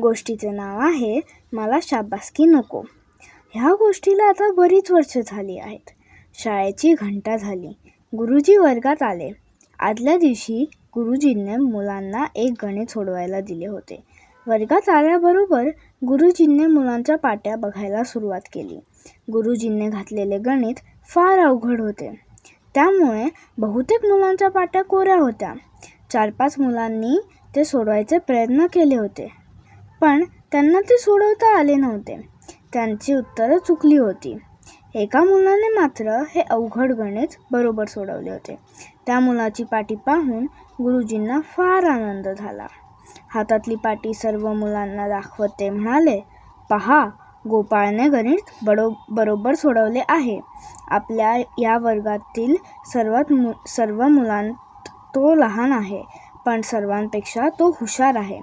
गोष्टीचे नाव आहे मला शाबासकी नको. ह्या गोष्टीला आता बरीच वर्ष झाली आहेत. शाळेची घंटा झाली. गुरुजी वर्गात आले. आदल्या दिवशी गुरुजींनी मुलांना एक गणित सोडवायला दिले होते. वर्गात आल्याबरोबर गुरुजींनी मुलांच्या पाट्या बघायला सुरुवात केली. गुरुजींनी घातलेले गणित फार अवघड होते. त्यामुळे बहुतेक मुलांच्या पाट्या कोऱ्या होत्या. चार पाच मुलांनी ते सोडवायचे प्रयत्न केले होते. पण त्यांना ते सोडवता आले नव्हते. त्यांची उत्तरं चुकली होती. एका मुलाने मात्र हे अवघड गणित बरोबर सोडवले होते. त्या मुलाची पाटी पाहून गुरुजींना फार आनंद झाला. हातातली पाटी सर्व मुलांना दाखवत ते म्हणाले पहा गोपाळने गणित बडो बरोबर सोडवले आहे. आपल्या या वर्गातील सर्वात मु सर्व मुलांत तो लहान आहे पण सर्वांपेक्षा तो हुशार आहे.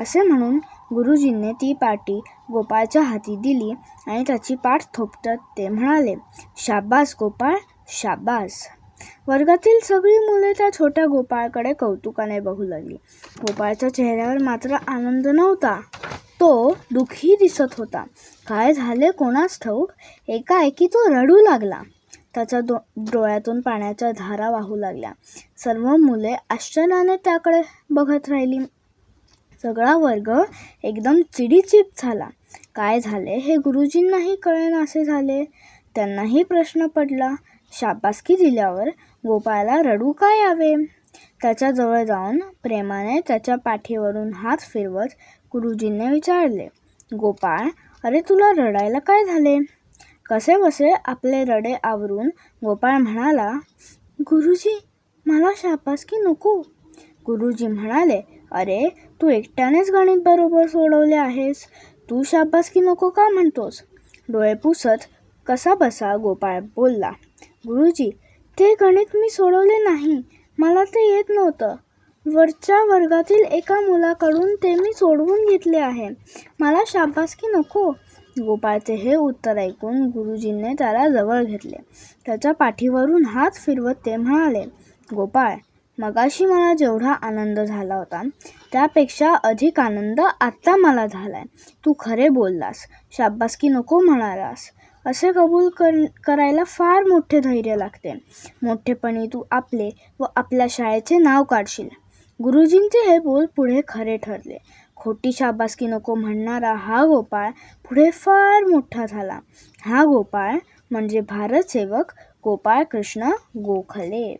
असे म्हणून गुरुजींनी ती पाटी गोपाळच्या हाती दिली आणि त्याची पाठ थोपटत ते म्हणाले शाबास गोपाळ शाबास. वर्गातील सगळी मुले त्या छोट्या गोपाळकडे कौतुकाने बघू लागली. गोपाळच्या चेहऱ्यावर मात्र आनंद नव्हता. तो दुःखी दिसत होता. काय झाले कोणास ठाऊक? एकाएकी तो रडू लागला. त्याच्या दो डोळ्यातून पाण्याच्या धारा वाहू लागल्या. सर्व मुले आश्चर्याने त्याकडे बघत राहिली. सगळा वर्ग एकदम चिडीचिप झाला. काय झाले हे गुरुजींनाही कळेनासे झाले. त्यांनाही प्रश्न पडला. शाबासकी दिल्यावर गोपाळला रडू काय यावे? त्याच्याजवळ जाऊन प्रेमाने त्याच्या पाठीवरून हात फिरवत गुरुजींनी विचारले गोपाळ अरे तुला रडायला काय झाले? कसे बसे आपले रडे आवरून? गोपाळ म्हणाला गुरुजी मला शाबासकी नको. गुरुजी म्हणाले अरे तू एकट्यानेच गणित बरोबर सोडवले आहेस? तू शाबासकी नको का म्हणतोस? डोळे पुसत कसा बसा गोपाळ बोलला. गुरुजी ते गणित मी सोडवले नाही. मला ते येत नव्हतं. वरच्या वर्गातील एका मुलाकडून ते मी सोडवून घेतले आहे. मला शाबासकी नको? गोपाळचे हे उत्तर ऐकून गुरुजींनी त्याला जवळ घेतले. त्याच्या पाठीवरून हात फिरवत ते म्हणाले गोपाळ मगाशी मला जेवढा आनंद झाला होता त्यापेक्षा अधिक आनंद आत्ता मला झालाय. तू खरे बोललास शाबासकी नको म्हणालास. असे कबूल कर करायला फार मोठे धैर्य लागते. मोठेपणी तू आपले व आपल्या शाळेचे नाव काढशील. गुरुजींचे हे बोल पुढे खरे ठरले. खोटी शाबासकी नको म्हणणारा हा गोपाळ पुढे फार मोठा झाला. हा गोपाळ म्हणजे भारतसेवक गोपाळ कृष्ण गोखले.